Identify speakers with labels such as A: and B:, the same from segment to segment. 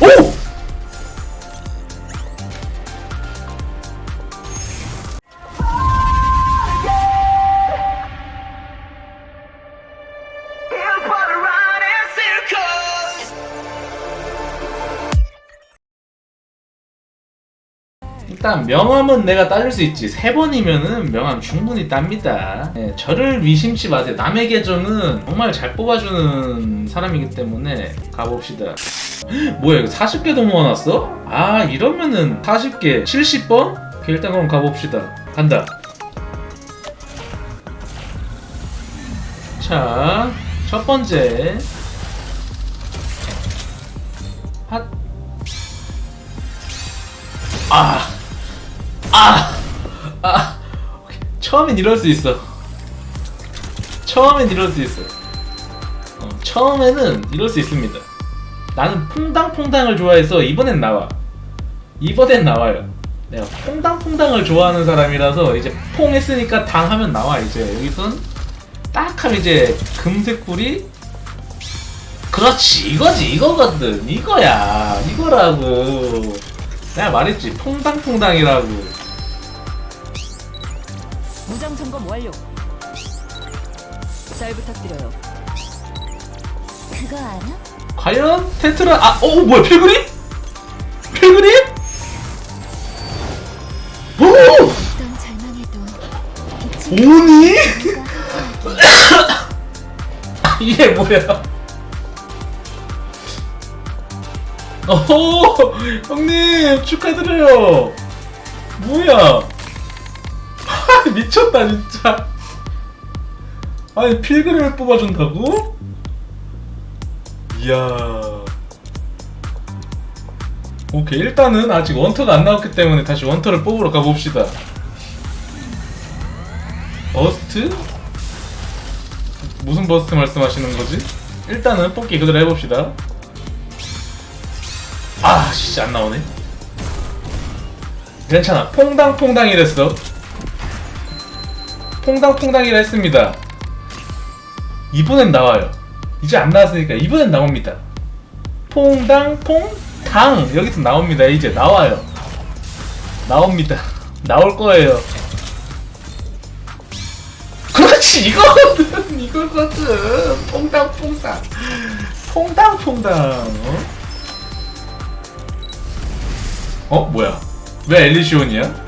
A: 오! 일단 명함은 내가 따줄 수 있지. 세 번이면은 명함 충분히 땁니다. 네, 저를 의심치 마세요. 남의 계정은 정말 잘 뽑아주는 사람이기 때문에 가봅시다 뭐야 이거 40개도 모아놨어? 아 이러면은 40개 70번? 오케이 일단 그럼 가봅시다 간다 자 첫 번째 핫 아! 아! 아! 오케이. 처음엔 이럴 수 있어. 처음엔 이럴 수 있어. 어, 처음에는 이럴 수 있습니다. 나는 퐁당퐁당을 좋아해서 이번엔 나와. 이번엔 나와요. 내가 퐁당퐁당을 좋아하는 사람이라서 이제 퐁 했으니까 당 하면 나와 이제 여기선 딱 하면 이제 금색불이 그렇지 이거지 이거거든 이거야 이거라고 내가 말했지 퐁당퐁당이라고
B: 무장 점검 완료. 잘 부탁드려요.
C: 그거 알아?
A: 과연 테트라 아, 어 뭐야 필그림? 필그림? 오니? 이게 뭐야? 오, 형님 축하드려요. 뭐야? 미쳤다 진짜. 아니 필그림을 뽑아준다고? 이야. 오케이 일단은 아직 원터가 안 나왔기 때문에 다시 원터를 뽑으러 가봅시다. 버스트? 무슨 버스트 말씀하시는 거지? 일단은 뽑기 그대로 해봅시다. 아, 진짜 안 나오네. 괜찮아. 퐁당퐁당이랬어. 퐁당퐁당이라 했습니다. 이번엔 나와요. 이제 안 나왔으니까 이번엔 나옵니다. 퐁당 퐁당 여기서 나옵니다. 이제 나와요. 나옵니다. 나올 거예요. 그렇지 이거거든 이거거든 퐁당 퐁당 퐁당 퐁당 어? 어 뭐야 왜 엘리시온이야?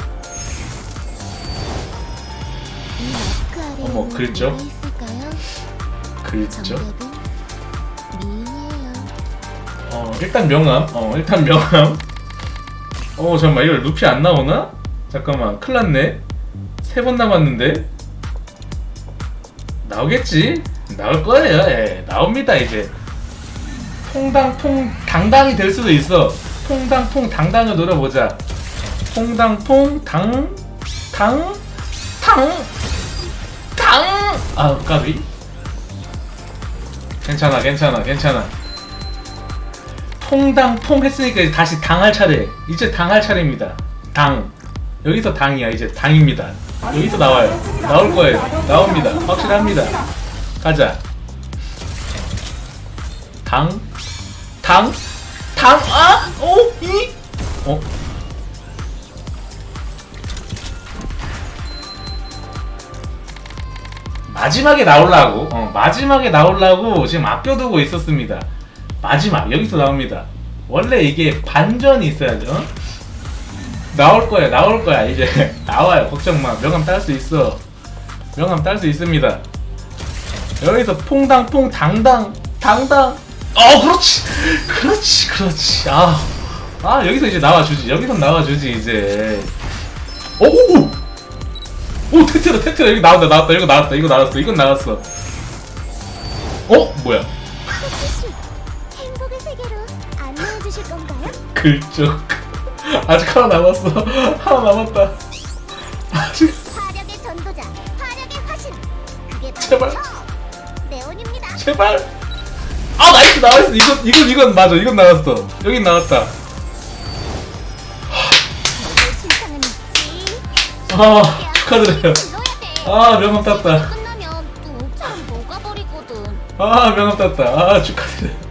C: 아래
A: 어머, 그랬죠?
C: 있을까요?
A: 그랬죠? 어 일단 명함. 어 일단 명함. 어 잠깐만 이거 루피 안 나오나? 잠깐만 큰일 났네. 세 번 남았는데. 나오겠지? 나올 거예요 예. 나옵니다 이제. 퐁당퐁 당당이 될 수도 있어. 퐁당퐁 당당을 노려보자. 퐁당퐁 당당 당 당아 까비? 괜찮아 괜찮아 괜찮아 퐁당퐁 했으니까 이제 다시 당할 차례. 이제 당할 차례입니다. 당. 여기서 당이야. 이제 당입니다. 여기서 나와요. 나올 거예요. 나옵니다. 확실합니다. 가자. 당. 당. 당. 아! 오! 이! 어? 마지막에 나오려고 어, 마지막에 나오려고 지금 아껴두고 있었습니다. 마지막 여기서 나옵니다. 원래 이게 반전이 있어야죠. 어? 나올 거야, 나올 거야. 이제 나와요. 걱정 마. 명함 딸 수 있어. 명함 딸 수 있습니다. 여기서 퐁당퐁 당당 당당. 어, 그렇지, 그렇지, 그렇지. 아, 아 여기서 이제 나와주지. 여기서 나와주지 이제. 오, 오, 오, 테트라, 테트라 여기 나왔다, 나왔다. 이거 나왔다, 이거 나왔어, 이건 나왔어. 어, 뭐야?
C: 세계로 안내해 주실 건가요?
A: 글쩍 아직 하나 남았어 하나 남았다 아직
C: 화력의 전도자, 화력의 화신. 그게 바로
A: 제발.
C: 저 네온입니다.
A: 제발 아 나이스 나이스 이건 이건 이건 맞아 이건 나왔어 여긴 나왔다
C: 저의 신상은 있지.
A: 아 축하드려요
C: 불러야 돼.
A: 아 명함 땄다
C: 끝나면. 아
A: 명함 땄다 아 축하드려요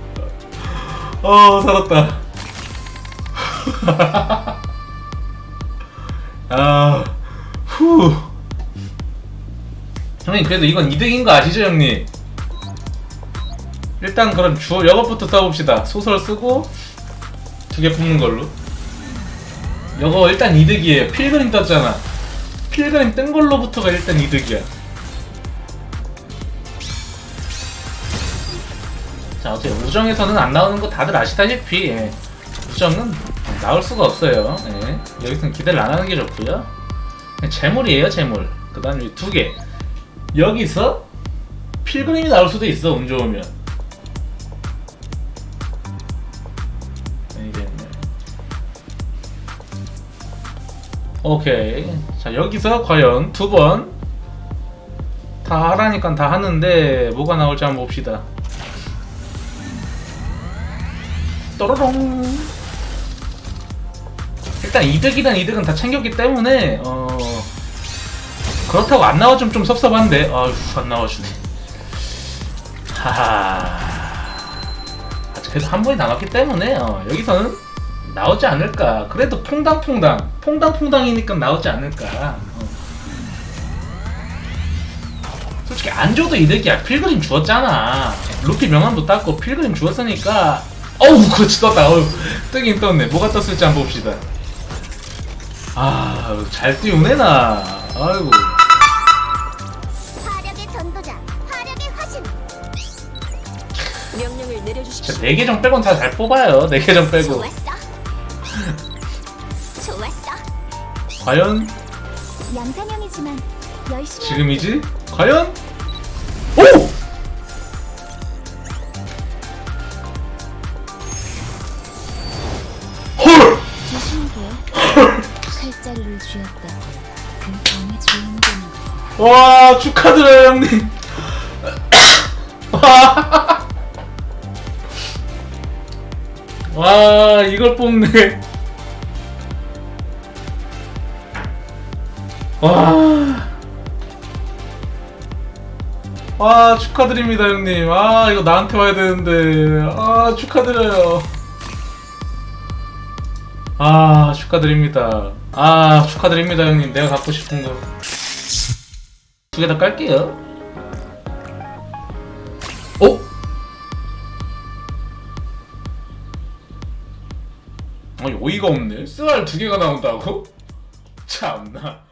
A: 어 살았다 아, 후. 형님 그래도 이건 이득인 거 아시죠 형님? 일단 그럼 주 여것부터 써봅시다. 소설 쓰고 두 개 뽑는 걸로. 여거 일단 이득이에요. 필그림 떴잖아. 필그림 뜬 걸로부터가 일단 이득이야. 자 어떻게 우정에서는 안 나오는 거 다들 아시다시피 예. 우정은 나올 수가 없어요. 예. 여기서는 기대를 안 하는 게 좋고요. 그냥 재물이에요 재물. 그 다음에 두 개. 여기서 필그림이 나올 수도 있어 운 좋으면. 오케이. 자 여기서 과연 두번 다 하라니까 다 하는데 뭐가 나올지 한번 봅시다. 또로롱. 일단 이득이란 이득은 다 챙겼기 때문에 어 그렇다고 안 나와주면 좀 섭섭한데 아휴 안 나와주네. 하하. 아직 그래도 한 번이 남았기 때문에 어, 여기서는 나오지 않을까. 그래도 퐁당퐁당, 퐁당퐁당이니까 나오지 않을까. 어. 솔직히 안 줘도 이득이야. 필그림 주었잖아. 루피 명함도 땄고 필그림 주었으니까. 어우, 그렇지 떴다. 어우, 뜨긴 떴네. 뭐가 떴을지 한번 봅시다. 아, 잘 띄우네 나. 아이고.
C: 화력의 전도자, 화력의 화신.
B: 명령을 내려주십시오.
A: 네 계정 빼곤 다 잘 뽑아요. 네 계정 빼고.
C: 좋았어. 좋았어.
A: 과연
C: 양산형이지만 열심히
A: 지금이지? 과연? 오!
C: 쥐었다. 그 밤의 주인공이
A: 와 축하드려요 형님. 와. 와 이걸 뽑네. 와. 와 축하드립니다 형님. 아 이거 나한테 와야 되는데. 아 축하드려요. 아 축하드립니다. 아 축하드립니다 형님. 내가 갖고 싶은 거. 두 개 다 깔게요. 어? 아니 어이가 없네. 쓰알 두 개가 나온다고? 참나.